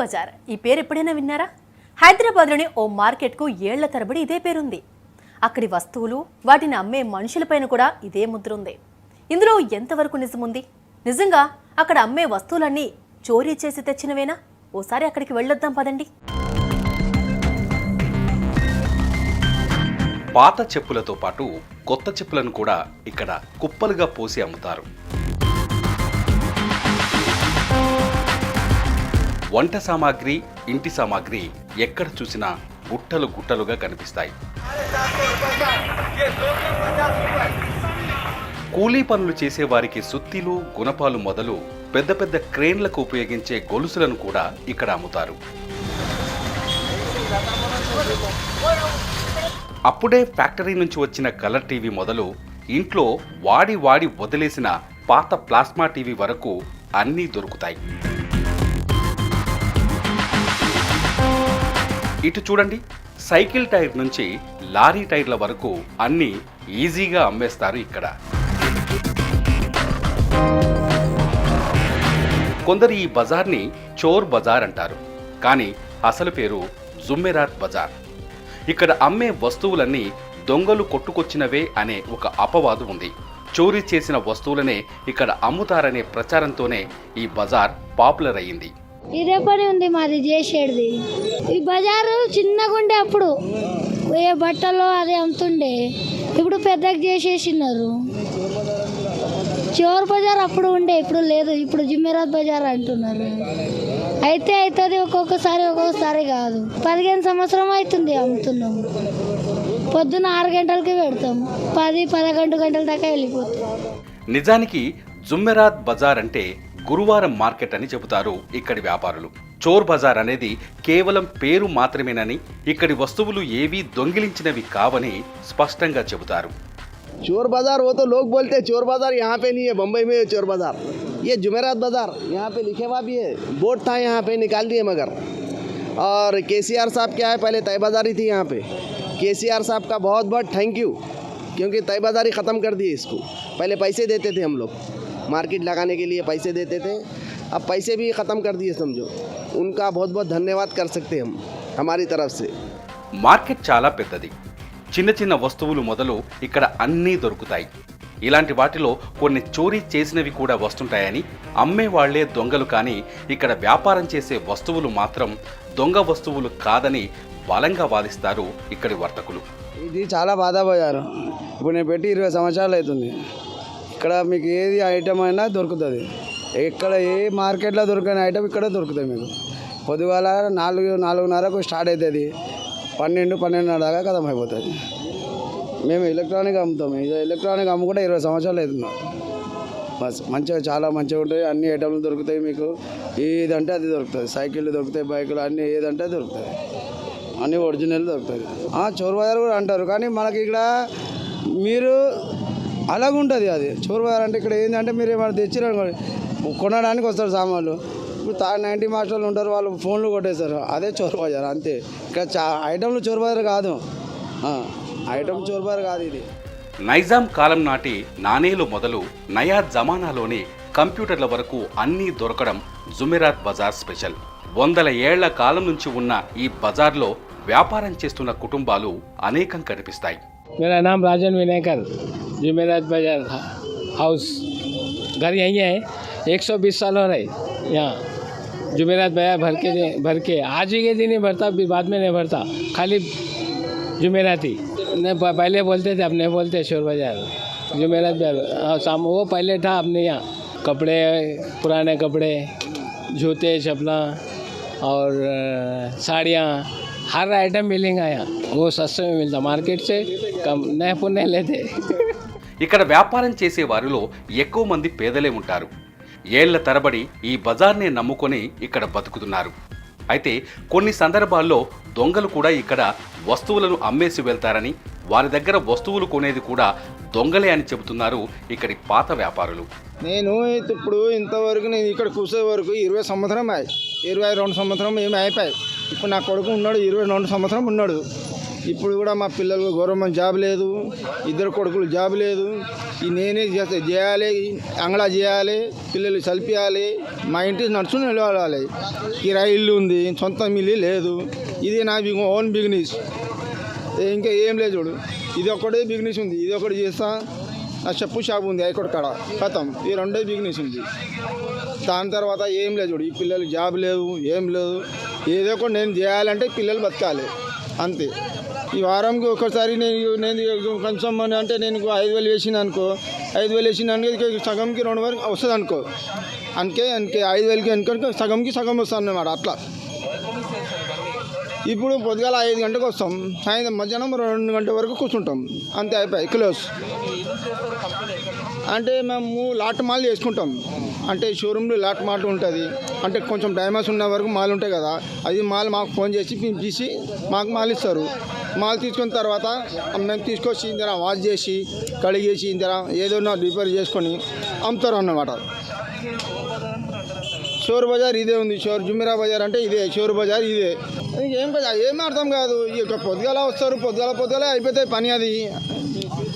బజార్. ఈ పేరు ఎప్పుడైనా విన్నారా? హైదరాబాద్లోని ఓ మార్కెట్కు ఏళ్ళ తరబడి ఇదే పేరుంది. అక్కడి వస్తువులు వాటిని అమ్మే మనుషులపైన కూడా ఇదే ముద్ర ఉంది. ఇందులో ఎంతవరకు నిజముంది? నిజంగా అక్కడ అమ్మే వస్తువులన్నీ చోరీ చేసి తెచ్చినవేనా? ఓసారి అక్కడికి వెళ్ళొద్దాం పదండి. పాత చెప్పులతో పాటు కొత్త చెప్పులను కూడా ఇక్కడ కుప్పలుగా పోసి అమ్ముతారు. వంట సామాగ్రి ఇంటి సామాగ్రి ఎక్కడ చూసినా గుట్టలు గుట్టలుగా కనిపిస్తాయి. కూలీ పనులు చేసే వారికి సుత్తిలు గుణపాలు మొదలు పెద్ద పెద్ద క్రేన్లకు ఉపయోగించే గొలుసులను కూడా ఇక్కడ అమ్ముతారు. అప్పుడే ఫ్యాక్టరీ నుంచి వచ్చిన కలర్ టీవీ మొదలు ఇంట్లో వాడి వాడి వదిలేసిన పాత ప్లాస్మా టీవీ వరకు అన్నీ దొరుకుతాయి. ఇటు చూడండి. సైకిల్ టైర్ నుంచి లారీ టైర్ల వరకు అన్నీ ఈజీగా అమ్మేస్తారు ఇక్కడ. కొందరు ఈ బజార్ని చోర్ బజార్ అంటారు. కానీ అసలు పేరు జుమ్మెరాత్ బజార్. ఇక్కడ అమ్మే వస్తువులన్నీ దొంగలు కొట్టుకొచ్చినవే అనే ఒక అపవాదు ఉంది. చోరీ చేసిన వస్తువులనే ఇక్కడ అమ్ముతారనే ప్రచారంతోనే ఈ బజార్ పాపులర్ అయ్యింది. ఇదే పని ఉంది మాది చేసేది? ఈ బజారు చిన్నగా ఉండే అప్పుడు. ఏ బట్టలు అది అమ్ముతుండే ఇప్పుడు పెద్దగా చేసేసినారు. చోర్ బజార్ అప్పుడు ఉండే ఇప్పుడు లేదు. ఇప్పుడు జిమ్మెరాత్ బజార్ అంటున్నారు. అయితే అవుతుంది ఒక్కొక్కసారి ఒక్కొక్కసారి కాదు. పదిహేను సంవత్సరం అవుతుంది అమ్ముతున్నాము పొద్దున్న ఆరు గంటలకి పెడతాం. పది పదకొండు గంటల దాకా వెళ్ళిపోతాం. నిజానికి జుమ్మెరాత్ బజార్ అంటే గురువారం మార్కెట్ అని చెబుతారు ఇక్కడి వ్యాపారులు చోర్ బజార్ అనేది కేవలం పేరు మాత్రమేనని ఇక్కడి వస్తువులు ఏవీ దొంగిలించినవి కావని స్పష్టంగా చెబుతారు चोर बाजार वो तो लोग बोलते हैं चोर बाजार यहाँ पे नहीं है बम्बई में है चोर बाजार ये जुमेरात बाजार यहाँ पे लिखे हुआ भी है बोर्ड था यहाँ पे निकाल दिए मगर और के साहब क्या है पहले तय बाजारी थी यहाँ पे के साहब का बहुत बहुत थैंक यू क्योंकि तय बाजारी ख़त्म कर दिए इसको पहले पैसे देते थे हम लोग मार्केट लगाने के लिए पैसे देते थे अब पैसे भी ख़त्म कर दिए समझो उनका बहुत बहुत धन्यवाद कर सकते हैं हम हमारी तरफ से మార్కెట్ చాలా పెద్దది చిన్న చిన్న వస్తువులు మొదలు ఇక్కడ అన్నీ దొరుకుతాయి ఇలాంటి వాటిలో కొన్ని చోరీ చేసినవి కూడా వస్తుంటాయని అమ్మే వాళ్లే దొంగలు కానీ ఇక్కడ వ్యాపారం చేసే వస్తువులు మాత్రం దొంగ వస్తువులు కాదని బలంగా వాదిస్తారు ఇక్కడి వర్తకులు ఇది చాలా బాధ బజారు ఇప్పుడు నేను పెట్టి ఇరవై సంవత్సరాలు అవుతుంది ఇక్కడ మీకు ఏది ఐటమ్ అయినా దొరుకుతుంది. ఎక్కడ ఏ మార్కెట్లో దొరకని ఐటమ్ ఇక్కడ దొరుకుతుంది మీకు. పొద్దుగాల నాలుగు నాలుగున్నరకు స్టార్ట్ అవుతుంది. పన్నెండు పన్నెండున్నర దాకా కథం అయిపోతుంది. మేము ఎలక్ట్రానిక్ అమ్ముతాం. ఇది ఎలక్ట్రానిక్ అమ్ముకుంటే ఇరవై సంవత్సరాలు అవుతున్నాం బస్ మంచిగా చాలా మంచిగా ఉంటాయి. అన్ని ఐటమ్లు దొరుకుతాయి మీకు. ఏదంటే అది దొరుకుతుంది. సైకిళ్ళు దొరుకుతాయి బైకులు అన్నీ ఏదంటే దొరుకుతాయి. అన్నీ ఒరిజినల్ దొరుకుతాయి. చోరు బజార్ కూడా అంటారు. కానీ మనకి ఇక్కడ మీరు అలాగుంటుంది అది. చూరుబారు అంటే ఇక్కడ ఏంటంటే మీరు ఏమైనా తెచ్చిరనుకోండి కొనడానికి వస్తారు సామాన్లు. ఇప్పుడు తా నైంటీ మాస్టర్లు ఉంటారు వాళ్ళు ఫోన్లు కొట్టేస్తారు. అదే చోరు బజార్ అంతే. ఇక్కడ చా ఐటమ్లు చోరు బజార్ కాదు. ఐటమ్ చోరు బజార్ కాదు ఇది. నైజాం కాలం నాటి నాణేలు మొదలు నయా జమానాలోని కంప్యూటర్ల వరకు అన్నీ దొరకడం జుమిరాత్ బజార్ స్పెషల్. వందల ఏళ్ళ కాలం నుంచి ఉన్న ఈ బజార్లో వ్యాపారం చేస్తున్న కుటుంబాలు అనేకం కనిపిస్తాయి. మేరా నామ్ రాజన్ వినాయకర్ जुमेरात बाज़ार हाउस घर यहीं है 120 साल हो रहे यहाँ। जुमेरात बाज़ार भर के भर के। आज ही के दिन ही भरता बाद में नहीं भरता। खाली जुमेरात नहीं पहले बोलते थे अब नहीं बोलते शोर बाज़ार। जुमेरात बाज़ार हाँ, शाम वो पहले था अपने यहाँ। कपड़े पुराने कपड़े जूते चपला और साड़ियाँ। हर आइटम मिलेगा यहाँ। वो सस्ते में मिलता मार्केट से कम नहीं पुण्य लेते। ఇక్కడ వ్యాపారం చేసే వారిలో ఎక్కువ మంది పేదలే ఉంటారు. ఏళ్ళ తరబడి ఈ బజార్నే నమ్ముకొని ఇక్కడ బతుకుతున్నారు. అయితే కొన్ని సందర్భాల్లో దొంగలు కూడా ఇక్కడ వస్తువులను అమ్మేసి వెళ్తారని వారి దగ్గర వస్తువులు కొనేది కూడా దొంగలే అని చెబుతున్నారు ఇక్కడి పాత వ్యాపారులు. నేను ఇప్పుడు ఇంతవరకు నేను ఇక్కడ కూర్చే వరకు ఇరవై సంవత్సరం ఇరవై రెండు సంవత్సరం ఏమి అయిపోయాయి ఇప్పుడు నా కొడుకు ఉన్నాడు ఇరవై రెండు సంవత్సరం ఉన్నాడు. ఇప్పుడు కూడా మా పిల్లలు గవర్నమెంట్ జాబ్ లేదు ఇద్దరు కొడుకులు జాబ్ లేదు. ఈ నేనే చేస్తే చేయాలి అంగళా చేయాలి పిల్లలు చల్పియాలి మా ఇంటి నడుచు నిలవాలి కిరాయి ఇల్లు ఉంది సొంత మిల్లి లేదు. ఇది నా ఓన్ బిజినెస్. ఇంకా ఏం లేదు చూడు. ఇది ఒక్కటే బిజినెస్ ఉంది ఇది ఒకటి చేస్తా. నా చెప్పు షాప్ ఉంది ఇక్కడ కాడ. కథం. ఈ రెండే బిజినెస్ ఉంది. దాని తర్వాత ఏం లేదు చూడు ఈ పిల్లలు జాబ్ లేవు ఏం లేదు. ఏదో ఒకటి నేను చేయాలంటే పిల్లలు బతకాలి. అంతే. ఈ వారంకి ఒకసారి నేను నేను కొంచెం అని అంటే నేను ఐదు వేలు వేసిన అనుకో. ఐదు వేలు వేసిన అనుకో సగంకి రెండు వరకు వస్తుంది అనుకో అందుకే అందుకే ఐదు వేలకి అనుకో సగంకి సగం వస్తుంది అన్నమాట అట్లా. ఇప్పుడు పొద్దుగాల ఐదు గంటలకు వస్తాం. సాయంత్రం మధ్యాహ్నం రెండు గంటల వరకు కూర్చుంటాం. అంతే అయిపోయి క్లోజ్. అంటే మేము లాట్ మాల్ చేసుకుంటాం. అంటే షోరూంలో లాట్ మాల్ ఉంటుంది. అంటే కొంచెం డైమండ్స్ ఉన్న వరకు మాల్ ఉంటాయి కదా అది మాల్ మాకు ఫోన్ చేసి పిలిపించి మాకు మాల్ ఇస్తారు. మాల్ తీసుకున్న తర్వాత మేము తీసుకొచ్చి ఇందిరా వాష్ చేసి కడిగేసి ఇందిరా ఏదైనా రిపేర్ చేసుకొని అమ్ముతారు అన్నమాట షోర్ బజార్ ఇదే ఉంది షోర్ జుమిరా బజార్ అంటే ఇదే షోర్ బజార్ ఇదే. ఏం ఏం అర్థం కాదు? ఇక పొద్దుగాల వస్తారు పొద్దుగాల పొద్దుగాల అయిపోతాయి పని అది.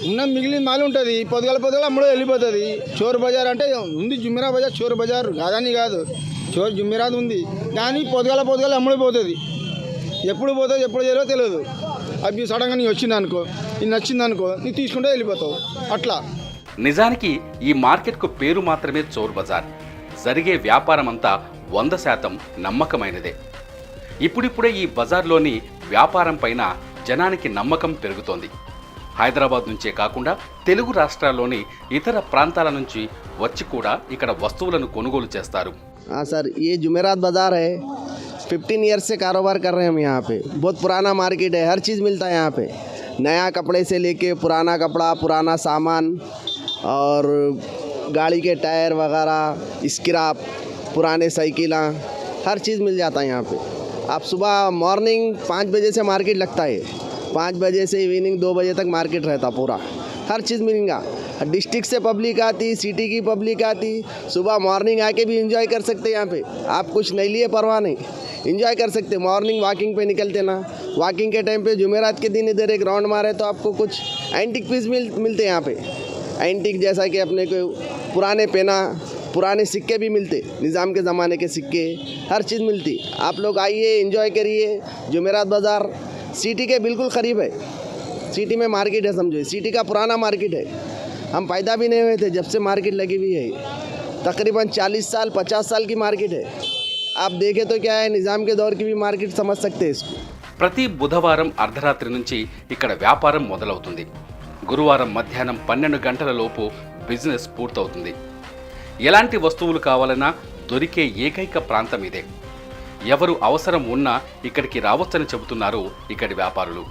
ఉన్న మిగిలిన మాలు ఉంటుంది పొద్దుగాల పొద్దుగాల అమ్ముడు వెళ్ళిపోతుంది. చోర్ బజార్ అంటే ఉంది జుమిరా బజార్ చోర్ బజార్ కాదని కాదు. చోర్ జుమిరాది ఉంది కానీ పొద్దుగాల పొద్దుగాల అమ్ముడు పోతుంది. ఎప్పుడు పోతుంది ఎప్పుడు చేయాలో తెలియదు. అవి సడన్గా నీ వచ్చింది అనుకో నీకు నచ్చింది అనుకో నీ తీసుకుంటే వెళ్ళిపోతావు. అట్లా. నిజానికి ఈ మార్కెట్కు పేరు మాత్రమే చోర్ బజార్. జరిగే వ్యాపారం అంతా వంద శాతం నమ్మకమైనదే ఇప్పుడిప్పుడే ఈ బజార్లోని వ్యాపారం పైన జనానికి నమ్మకం పెరుగుతోంది హైదరాబాద్ నుంచే కాకుండా తెలుగు రాష్ట్రాల్లోని ఇతర ప్రాంతాల నుంచి వచ్చి కూడా ఇక్కడ వస్తువులను కొనుగోలు చేస్తారు हाँ सर ये जुमेरात बाज़ार है फिफ्टीन ईयर्स से कारोबार कर रहे हैं हम यहाँ पे बहुत पुराना मार्केट है हर चीज़ मिलता है यहाँ पे नया कपड़े से लेके पुराना कपड़ा पुराना सामान और गाड़ी के टायर वगैरह स्क्रैप पुराने साइकिल, हर चीज़ मिल जाता है यहाँ पे। आप सुबह मॉर्निंग पाँच बजे से मार्केट लगता है। पाँच बजे से इवनिंग दो बजे तक मार्केट रहता पूरा। हर चीज़ मिलेगा। डिस्ट्रिक्ट से पब्लिक आती सिटी की पब्लिक आती। सुबह मॉर्निंग आके भी इंजॉय कर सकते यहाँ पे। आप कुछ नहीं लिए परवाह नहीं। इंजॉय कर सकते मॉर्निंग वॉकिंग पे निकलते ना। वॉकिंग के टाइम पे जुमेरात के दिन इधर एक राउंड मारे तो आपको कुछ एंटिक पीस मिल, मिलते हैं यहाँ पे। एंटिक जैसा कि अपने को पुराने पेना पुराने सिक्के भी मिलते निज़ाम के ज़माने के सिक्के हर चीज़ मिलती आप लोग आइए इंजॉय करिए जुमेरात बाज़ार सिटी के बिल्कुल करीब है सिटी में मार्केट है समझो सिटी का पुराना मार्केट है हम पैदा भी नहीं हुए थे जब से मार्केट लगी हुई है तकरीबन 40 साल 50 साल की मार्केट है आप देखें तो क्या है निज़ाम के दौर की भी मार्केट समझ सकते हैं इसको ప్రతి బుధవారం అర్ధరాత్రి నుంచి ఇక్కడ వ్యాపారం మొదలవుతుంది గురువారం మధ్యాహ్నం పన్నెండు గంటల లోపు బిజినెస్ పూర్తవుతుంది. ఎలాంటి వస్తువులు కావాలన్నా దొరికే ఏకైక ప్రాంతం ఇదే. ఎవరు అవసరం ఉన్నా ఇక్కడికి రావచ్చని చెబుతున్నారు ఇక్కడి వ్యాపారులు.